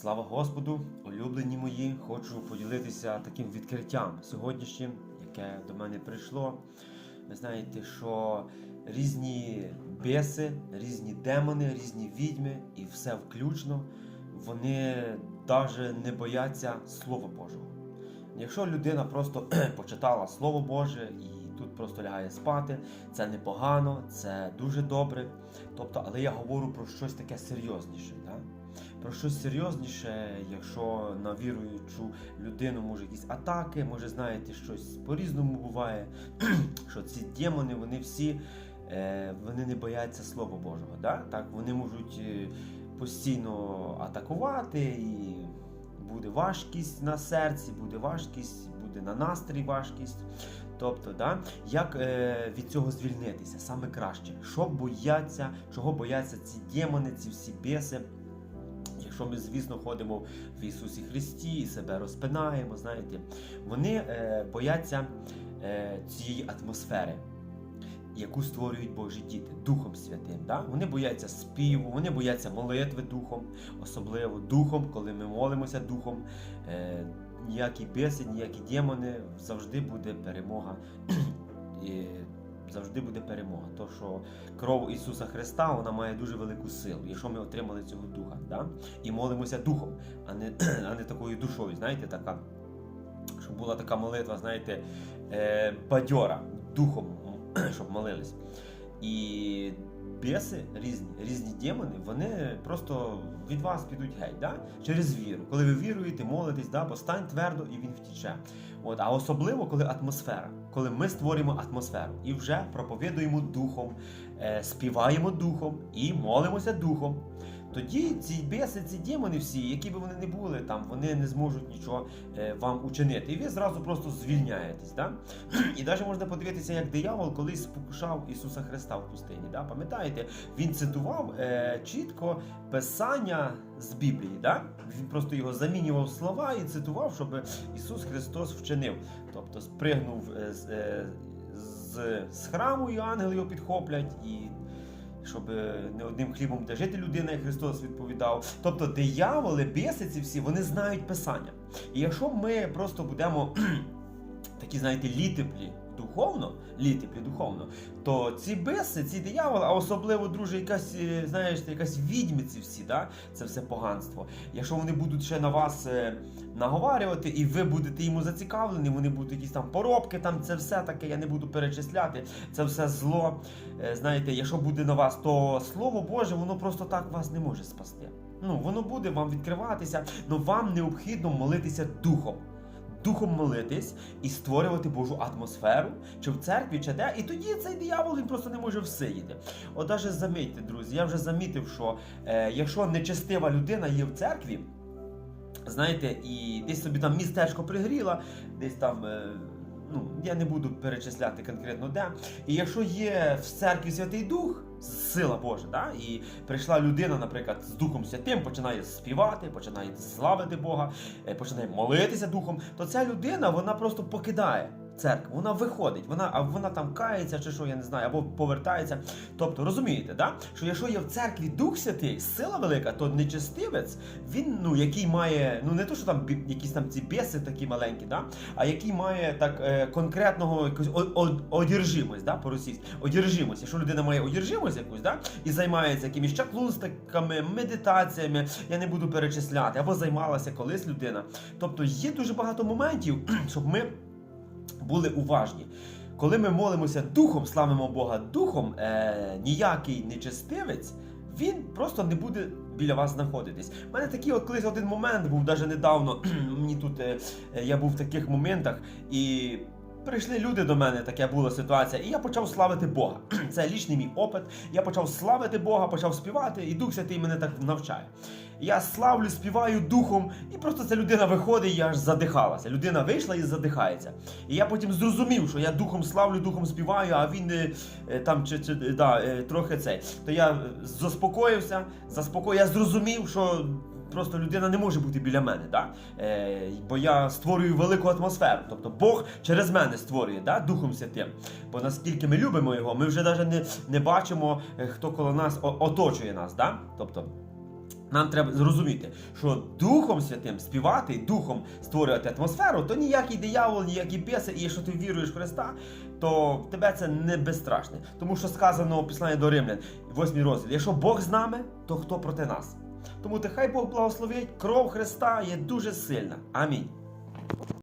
Слава Господу, улюблені мої, хочу поділитися таким відкриттям сьогоднішнім, яке до мене прийшло. Ви знаєте, що різні біси, різні демони, різні відьми і все включно, вони навіть не бояться Слова Божого. Якщо людина просто почитала Слово Боже і тут просто лягає спати, це непогано, це дуже добре. Тобто, але я говорю про щось таке серйозніше. Про щось серйозніше, якщо на віруючу людину може якісь атаки, може знаєте, щось по-різному буває. що ці демони, вони всі е, вони не бояться Слова Божого. Да? Так, вони можуть е, постійно атакувати, і буде важкість на серці, буде важкість, буде на настрій важкість. Тобто, да, як е, від цього звільнитися саме краще, що бояться, чого бояться ці демони, ці всі біси. Якщо ми, звісно, ходимо в Ісусі Христі і себе розпинаємо, знаєте, вони е, бояться е, цієї атмосфери, яку створюють Божі діти Духом Святим. Да? Вони бояться співу, вони бояться молитви Духом, особливо Духом, коли ми молимося Духом. Е, ніякі біси, ніякі демони, завжди буде перемога. Завжди буде перемога. То, що кров Ісуса Христа вона має дуже велику силу, якщо ми отримали цього духа. Да? І молимося духом, а не, а не такою душою. Знаєте, така, щоб була така молитва, знаєте, е, бадьора, духом, щоб молились. І біси, різні, різні демони, вони просто від вас підуть геть, да? через віру. Коли ви віруєте, молитесь, да? постань твердо і він втіче. От, а особливо, коли атмосфера, коли ми створюємо атмосферу і вже проповідуємо духом, е, співаємо духом і молимося духом. Тоді ці біси, ці демони всі, які би вони не були, там вони не зможуть нічого е, вам учинити. І ви зразу просто звільняєтесь. Да? І навіть можна подивитися, як диявол колись спокушав Ісуса Христа в пустині. Да? Пам'ятаєте, він цитував е, чітко писання з Біблії. Да? Він просто його замінював слова і цитував, щоб Ісус Христос вчинив. Тобто спригнув е, з, е, з, з храму, і ангели його підхоплять. і щоб е, не одним хлібом де жити людина, як Христос відповідав. Тобто дияволи, бісиці всі, вони знають Писання. І якщо ми просто будемо такі, знаєте, літеплі духовно, літеплі духовно, то ці биси, ці дияволи, а особливо, друже, якась, е, знаєш, якась відьми ці всі, да? це все поганство. Якщо вони будуть ще на вас е, наговарювати, і ви будете йому зацікавлені, вони будуть якісь там поробки, там це все таке, я не буду перечисляти, це все зло. Е, Знаєте, якщо буде на вас, то слово Боже, воно просто так вас не може спасти. Ну, воно буде вам відкриватися, але вам необхідно молитися духом. Духом молитись і створювати Божу атмосферу, чи в церкві, чи де, і тоді цей диявол він просто не може всидіти. От даже замітьте, друзі, я вже замітив, що е, якщо нечестива людина є в церкві, знаєте, і десь собі там містечко пригріла, десь там. Е, Ну, я не буду перечисляти конкретно де. І якщо є в церкві Святий Дух, сила Божа, да? і прийшла людина, наприклад, з Духом Святим, починає співати, починає славити Бога, е, починає молитися Духом, то ця людина вона просто покидає церкву, вона виходить, вона, а вона там кається чи що, я не знаю, або повертається. Тобто, розумієте, да? що якщо є в церкві Дух Святий, сила велика, то нечестивець, він, ну, який має, ну не то, що там якісь там ці біси такі маленькі, да? а який має так е, конкретного о- одержимость, да? по-російськи, одержимость. Якщо людина має одержимость якусь, да? і займається якимись чаклунстиками, медитаціями, я не буду перечисляти, або займалася колись людина. Тобто є дуже багато моментів, щоб ми були уважні. Коли ми молимося духом, славимо Бога духом, е, ніякий нечестивець, він просто не буде біля вас знаходитись. У мене такий от колись один момент був, навіть недавно. Мені тут е, е, я був в таких моментах і. Прийшли люди до мене, така була ситуація, і я почав славити Бога. Це лічний мій опит. Я почав славити Бога, почав співати, і Дух Святий мене так навчає. Я славлю, співаю духом, і просто ця людина виходить, і я аж задихалася. Людина вийшла і задихається. І я потім зрозумів, що я духом славлю, духом співаю, а він е, е, там чи, чи е, да, трохи цей. То я заспокоївся, заспокоїв, я зрозумів, що. Просто людина не може бути біля мене, да? е, бо я створюю велику атмосферу. Тобто Бог через мене створює да? Духом Святим. Бо наскільки ми любимо його, ми вже навіть не, не бачимо, хто коло нас оточує нас. Да? Тобто Нам треба зрозуміти, що Духом Святим співати, Духом створювати атмосферу, то ніякий диявол, ніякі біси, і якщо ти віруєш в Христа, то в тебе це не безстрашне. Тому що сказано у до Римлян, 8 розділ, якщо Бог з нами, то хто проти нас? Тому хай Бог благословить, кров Христа є дуже сильна. Амінь.